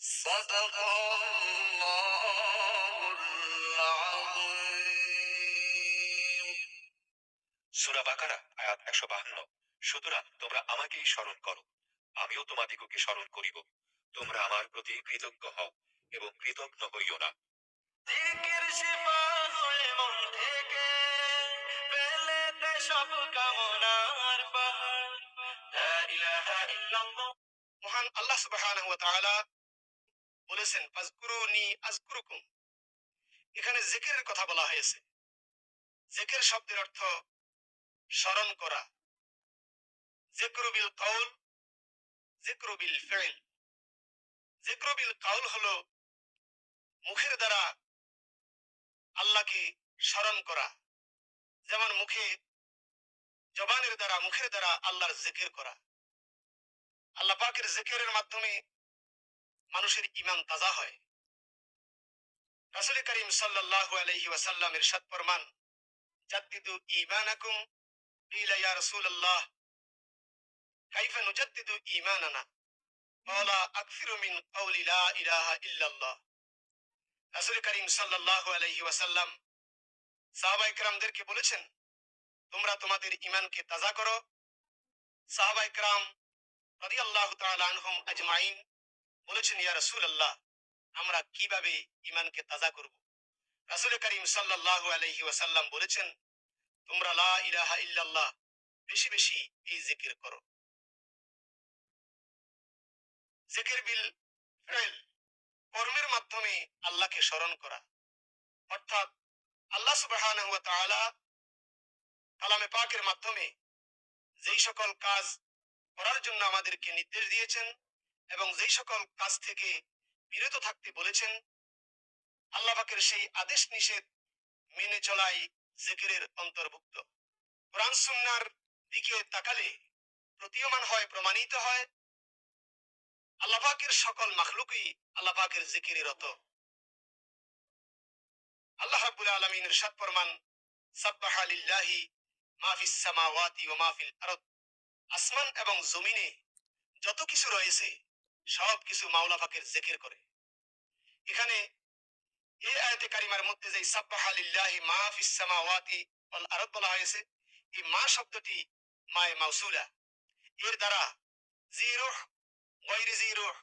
صدق الله العظيم সুরা বাকারা আয়াত একশো বাহান্ন সুতরাং তোমরা আমাকেই স্মরণ করো আমিও তোমাদিগকে স্মরণ করিব তোমরা আমার প্রতি কৃতজ্ঞ হও এবং কৃতজ্ঞ হইও না জিকির শিফা হয়ে মন থেকে পেলে তে সব কামনার পাহাড় লা মহান আল্লাহ বলেছেন এখানে কথা বলা হয়েছে। শব্দের অর্থ স্মরণ করা। Cowl feel. কাউল হলো মুখের দ্বারা আল্লাহকে স্মরণ করা। যেমন মুখে জবানের দ্বারা, মুখের দ্বারা আল্লাহর জিকির করা। আল্লাহ পাকের মাধ্যমে মানুষের ইমান তাজা হয়। রাসুল করিম ওয়াসাল্লাম ইরশাদ ফরমান, জাদ্দিদু ইয়া রাসূলুল্লাহ কাইফা নুজাদ্দিদু ক্বালা আকসিরু মিন লা ইলাহা ইল্লাল্লাহ করিম সাল্লাল্লাহু আলাইহি ওয়াসাল্লাম সাহাবায়ে বলেছেন, তোমরা তোমাদের ইমানকে তাজা করো। সাহাবায়ে রাদিয়াল্লাহু তাআলা আনহুম আজমাইন। বলেছেন, ইয়া রাসূলুল্লাহ, আমরা কীভাবে ঈমানকে তাজা করব? রাসূল করিম সাল্লাল্লাহু আলাইহি ওয়াসাল্লাম বলেছেন, তোমরা লা ইলাহা ইল্লাল্লাহ, বেশি বেশি এই জিকির করো। জিকির বিল কর্মের মাধ্যমে আল্লাহকে স্মরণ করা। অর্থাৎ আল্লাহ সুবহানাহু ওয়া কালামে পাকের মাধ্যমে যেই সকল কাজ করার জন্য আমাদেরকে নির্দেশ দিয়েছেন এবং যেই সকল কাজ থেকে বিরত থাকতে বলেছেন, আল্লাহ পাকের সেই আদেশ নিষেধ মেনে চলাই জিকিরের অন্তর্ভুক্ত। কোরআন সুন্নাহর দিকে তাকালে প্রতীয়মান হয়, প্রমাণিত হয়, আল্লাহ পাকের সকল মাখলুকই আল্লাহ পাকের জিকিরে রত আল্লাহ রাব্বুল আলামিন ইরশাদ ফরমান, সাব্বাহা লিল্লাহি মা ফিস সামাওয়াতি ওয়া মা আসমান এবং জমিনে যত কিছু রয়েছে, সব কিছু মাওলা ফাঁকের জেকের করে। এখানে এই কারিমার মধ্যে যে মা ফিস সামাওয়াতি ওয়াল আরদ বলা হয়েছে, এই মা শব্দটি মায়ে মাউসুলা। এর দ্বারা জি রুহ জি রুহ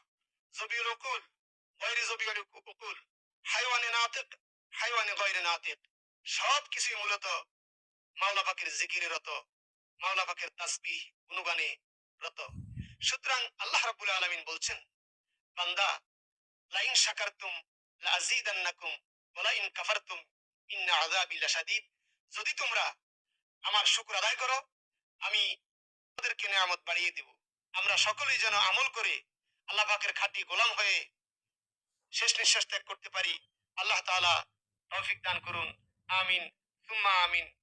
জবিউল উকুল জবিউল উকুল, হাইওয়ানে নাতিক হাইওয়ানে নাতিক, সব কিছুই মূলত মাওলা পাকের জিকিরের মাওলা পাকের তাসবিহ গুণগানে রত সুতরাং আল্লাহ রাব্বুল আলামিন বলছেন, বান্দা, লাইন শাকারতুম লাযীদান্নাকুম ওয়া লাইন কাফারতুম ইন্না আযাবি লাশাদীদ। যদি তোমরা আমার শুকর আদায় করো, আমি তোমাদেরকে নিয়ামত বাড়িয়ে দেব। আমরা সকলেই যেন আমল করে আল্লাহ পাকের খাঁটি গোলাম হয়ে শেষ নিঃশ্বাস ত্যাগ করতে পারি। আল্লাহ তাআলা তৌফিক দান করুন। আমিন। সুম্মা আমিন।